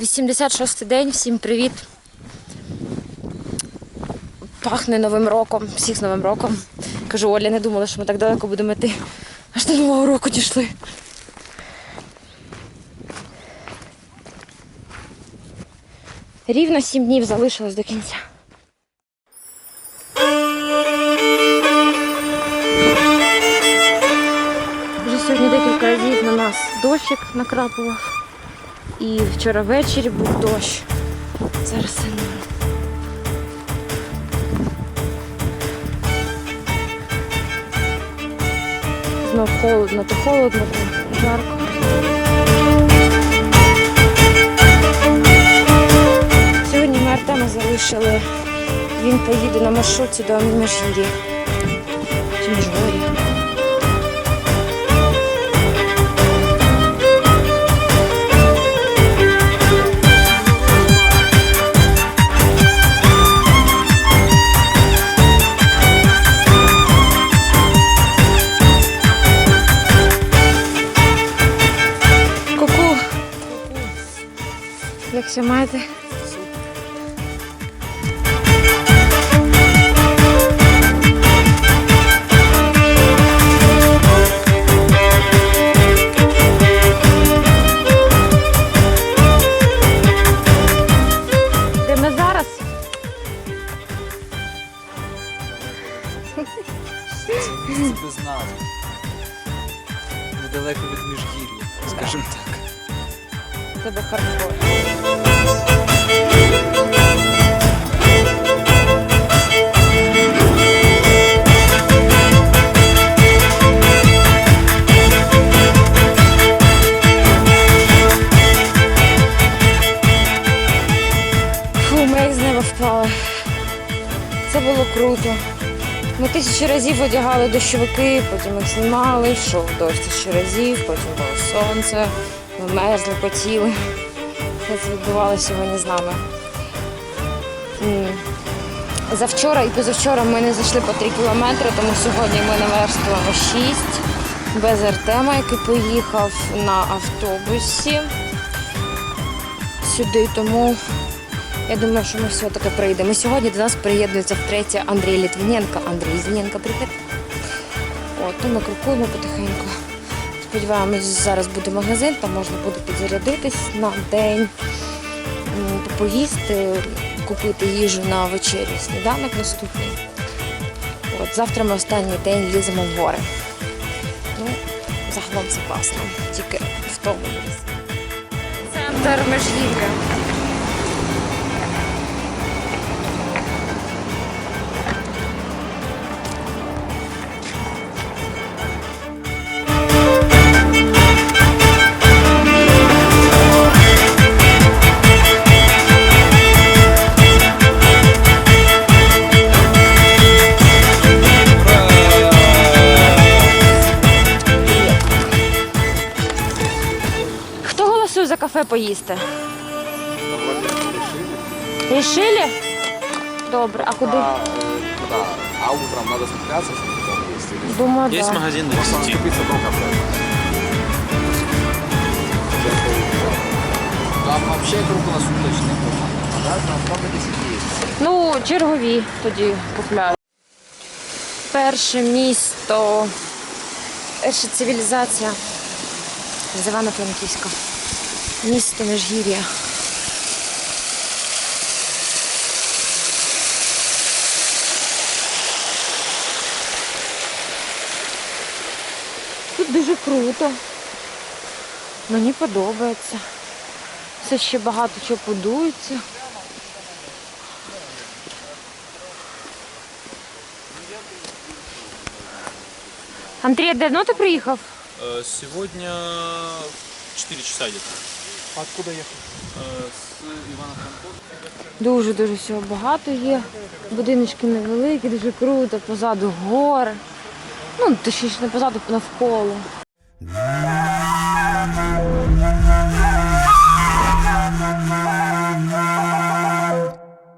Вісімдесят шостий день, всім привіт. Пахне Новим роком, всіх з Новим роком. Кажу, Оля, не думала, що ми так далеко будемо йти. Аж до Нового року дійшли. Рівно сім днів залишилось до кінця. Нас дощик накрапував. І вчора ввечері був дощ. Зараз це. Знов холодно, то холодно, то жарко. Сьогодні ми Артема залишили. Він поїде на маршрутці до Межгір'я. Чи Міжгор'я. Як все маєте? Де ми зараз? Це без назви. Недалеко від міжгір'я, скажімо так. Тебе хардкор. Ми як з неба впали. Це було круто. Ми тисячі разів одягали дощовики, потім їх знімали, йшов дощ тисячі разів, потім було сонце, ми мерзли, потіли. Це відбувалося сьогодні з нами. Завчора і позавчора ми не зайшли по 3 кілометри, тому сьогодні ми наверстуємо 6 без Артема, який поїхав на автобусі сюди. Тому я думаю, що ми все-таки прийдемо. Сьогодні до нас приєднується втретє Андрій Літвіненко. Андрій Літвіненко, привіт. От, то ми крокуємо потихеньку. Сподіваємось, зараз буде магазин, там можна буде підзарядитись на день, поїсти, купити їжу на вечерю, сніданок наступний. От, завтра ми останній день ліземо в гори. Ну, загалом це класно, тільки в тому місці. Центр Межгір'я. за кафе поїсти? Рішили? Добре, а куди? А, э, куда? А утром надо спускаться, чтобы там есть? Или Думаю, Есть да. магазин на Просто 10. наступиться до кафе? Там вообще круглосуточный магазин, да? Там сколько 10 есть? Ну, чергові тоді купляю. Перше місто, перша цивілізація з Івано-Франківська. Місто Межгір'я. Тут дуже круто. Мені подобається. Все ще багато чого будується. Андрій, давно ти приїхав? Э, Сегодня 4 часа где-то откуда їхати? Е, з Івана Дуже дуже всього багато є. Будиночки невеликі, дуже круто, позаду гори. Ну, точніше, не позаду навколо.